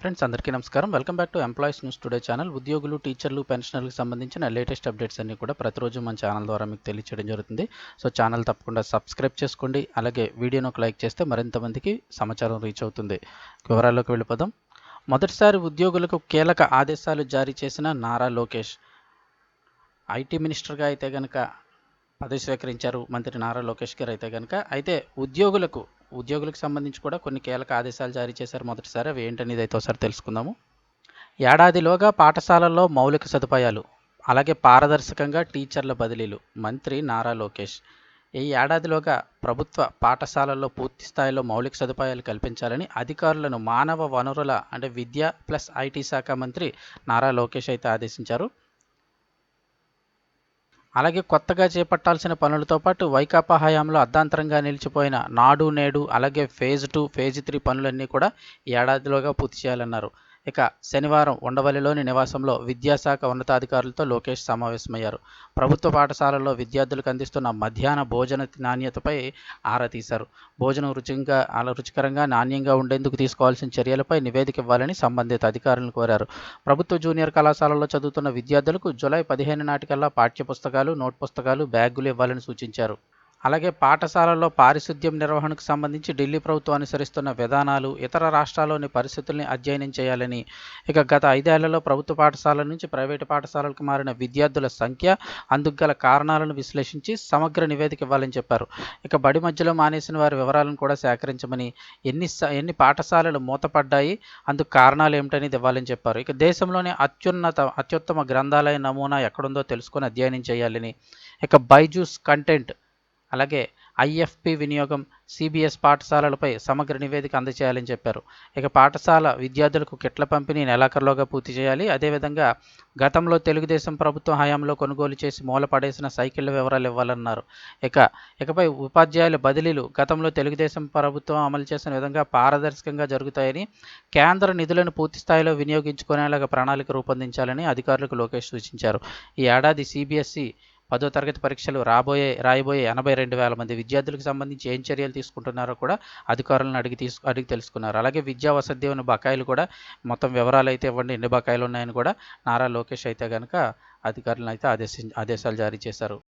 Friends అందరికీ నమస్కారం. Welcome back to employees news today channel ఉద్యోగులు టీచర్లు పెన్షనర్లకు సంబంధించిన లేటెస్ట్ అప్డేట్స్ అన్ని కూడా ప్రతిరోజు మన ఛానల్ ద్వారా మీకు తెలియచేయడం జరుగుతుంది. సో ఛానల్ తప్పకుండా సబ్స్క్రైబ్ చేసుకోండి. అలాగే వీడియోను ఒక లైక్ చేస్తే మరింత మందికి సమాచారం రీచ్ అవుతుంది. వివరాల్లోకి వెళ్ళిపోదాం. మొదటిసారి ఉద్యోగులకు కీలక ఆదేశాలు జారీ చేసిన నారా లోకేష్. ఐటీ మినిస్టర్గా అయితే కనుక పదవి స్వీకరించారు మంత్రి నారా లోకేష్ గారు అయితే కనుక అయితే ఉద్యోగులకు ఉద్యోగులకు సంబంధించి కూడా కొన్ని కీలక ఆదేశాలు జారీ చేశారు మొదటిసారి. అవి ఏంటనేది అయితే ఒకసారి తెలుసుకుందాము. ఏడాదిలోగా పాఠశాలల్లో మౌలిక సదుపాయాలు అలాగే పారదర్శకంగా టీచర్ల బదిలీలు మంత్రి నారా లోకేష్. ఈ ఏడాదిలోగా ప్రభుత్వ పాఠశాలల్లో పూర్తి స్థాయిలో మౌలిక సదుపాయాలు కల్పించాలని అధికారులను మానవ వనరుల అంటే విద్య ప్లస్ ఐటీ శాఖ మంత్రి నారా లోకేష్ అయితే ఆదేశించారు. అలాగే కొత్తగా చేపట్టాల్సిన పనులతో పాటు వైకాపా హయాంలో అర్ధాంతరంగా నిలిచిపోయిన నాడు నేడు అలాగే ఫేజ్ టూ ఫేజ్ త్రీ పనులన్నీ కూడా ఏడాదిలోగా పూర్తి చేయాలన్నారు. ఇక శనివారం ఉండవల్లిలోని నివాసంలో విద్యాశాఖ ఉన్నతాధికారులతో లోకేష్ సమావేశమయ్యారు. ప్రభుత్వ పాఠశాలల్లో విద్యార్థులకు అందిస్తున్న మధ్యాహ్న భోజన నాణ్యతపై ఆరా తీశారు. భోజనం రుచిగా అలా రుచికరంగా నాణ్యంగా ఉండేందుకు తీసుకోవాల్సిన చర్యలపై నివేదిక ఇవ్వాలని సంబంధిత అధికారులను కోరారు. ప్రభుత్వ జూనియర్ కళాశాలలో చదువుతున్న విద్యార్థులకు జులై పదిహేను నాటికల్లా పాఠ్యపుస్తకాలు నోట్ పుస్తకాలు బ్యాగులు ఇవ్వాలని సూచించారు. అలాగే పాఠశాలల్లో పారిశుద్ధ్యం నిర్వహణకు సంబంధించి ఢిల్లీ ప్రభుత్వం అనుసరిస్తున్న విధానాలు ఇతర రాష్ట్రాల్లోని పరిస్థితుల్ని అధ్యయనం చేయాలని. ఇక గత ఐదేళ్ళలో ప్రభుత్వ పాఠశాలల నుంచి ప్రైవేటు పాఠశాలలకు మారిన విద్యార్థుల సంఖ్య అందుకు గల కారణాలను విశ్లేషించి సమగ్ర నివేదిక ఇవ్వాలని చెప్పారు. ఇక బడి మధ్యలో మానేసిన వారి వివరాలను కూడా సేకరించమని ఎన్ని ఎన్ని పాఠశాలలు మూతపడ్డాయి అందుకు కారణాలు ఏమిటనేది ఇవ్వాలని చెప్పారు. ఇక దేశంలోని అత్యున్నత అత్యుత్తమ గ్రంథాలయ నమూనా ఎక్కడుందో తెలుసుకొని అధ్యయనం చేయాలని. ఇక బైజూస్ కంటెంట్ అలాగే ఐఎఫ్పి వినియోగం సిబిఎస్ పాఠశాలలపై సమగ్ర నివేదిక అందజేయాలని చెప్పారు. ఇక పాఠశాల విద్యార్థులకు కిట్ల పంపిణీ నెలాఖరులోగా పూర్తి చేయాలి. అదేవిధంగా గతంలో తెలుగుదేశం ప్రభుత్వం హయాంలో కొనుగోలు చేసి మూలపడేసిన సైకిళ్ళ వివరాలు ఇవ్వాలన్నారు. ఇక ఇకపై ఉపాధ్యాయుల బదిలీలు గతంలో తెలుగుదేశం ప్రభుత్వం అమలు చేసిన విధంగా పారదర్శకంగా జరుగుతాయని కేంద్ర నిధులను పూర్తి స్థాయిలో వినియోగించుకునేలాగా ప్రణాళిక రూపొందించాలని అధికారులకు లోకేష్ సూచించారు. ఈ ఏడాది సిబిఎస్ఈ పదో తరగతి పరీక్షలు రాబోయే రాయబోయే ఎనభై రెండు వేల మంది విద్యార్థులకు సంబంధించి ఏం చర్యలు తీసుకుంటున్నారో కూడా అధికారులను అడిగి తీసు అడిగి తెలుసుకున్నారు. అలాగే విద్యా వసతి ఉన్న బకాయిలు కూడా మొత్తం వివరాలు అయితే ఇవ్వండి. ఎన్ని బకాయిలు ఉన్నాయని కూడా నారా లోకేష్ అయితే కనుక అధికారులను అయితే ఆదేశి ఆదేశాలు జారీ చేశారు.